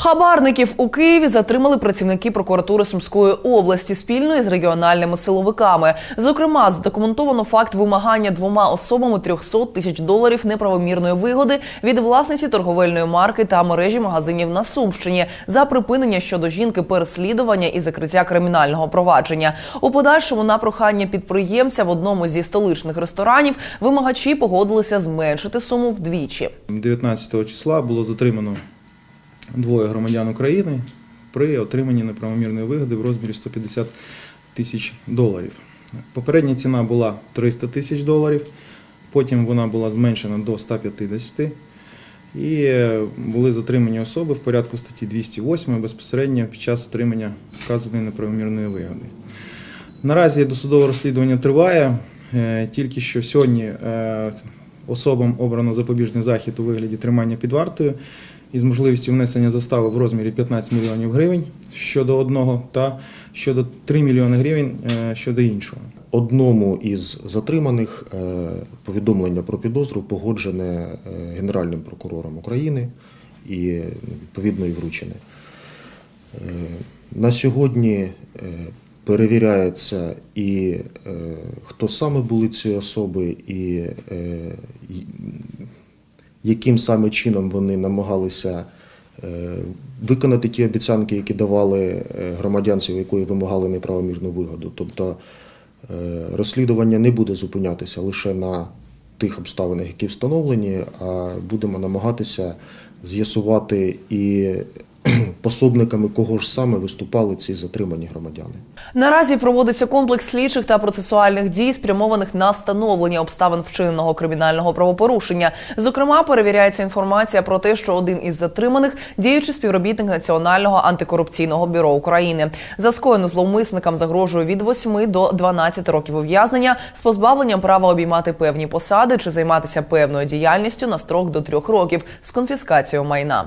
Хабарників у Києві затримали працівники прокуратури Сумської області спільно із регіональними силовиками. Зокрема, задокументовано факт вимагання двома особами 300 тисяч доларів неправомірної вигоди від власниці торговельної марки та мережі магазинів на Сумщині за припинення щодо жінки переслідування і закриття кримінального провадження. У подальшому на прохання підприємця в одному зі столичних ресторанів вимагачі погодилися зменшити суму вдвічі. 19 числа було затримано двоє громадян України при отриманні неправомірної вигоди в розмірі 150 тисяч доларів. Попередня ціна була 300 тисяч доларів, потім вона була зменшена до 150 і е, були затримані особи в порядку статті 208 безпосередньо під час отримання вказаної неправомірної вигоди. Наразі досудове розслідування триває. Е, Тільки що сьогодні е, особам обрано запобіжний захід у вигляді тримання під вартою із можливістю внесення застави в розмірі 15 мільйонів гривень щодо одного та щодо 3 мільйони гривень е, щодо іншого. Одному із затриманих е, повідомлення про підозру погоджене е, Генеральним прокурором України і відповідно і вручене. На сьогодні перевіряється і хто саме були ці особи, і яким саме чином вони намагалися е, виконати ті обіцянки, які давали громадянців, якої вимагали неправомірну вигоду. Тобто е, розслідування не буде зупинятися лише на тих обставинах, які встановлені, а будемо намагатися з'ясувати і пособниками кого ж саме виступали ці затримані громадяни. Наразі проводиться комплекс слідчих та процесуальних дій, спрямованих на встановлення обставин вчиненого кримінального правопорушення. Зокрема, перевіряється інформація про те, що один із затриманих діючий співробітник Національного антикорупційного бюро України. За скоєно зловмисникам загрожує від 8 до 12 років ув'язнення з позбавленням права обіймати певні посади чи займатися певною діяльністю на строк до 3 років з конфіскацією майна.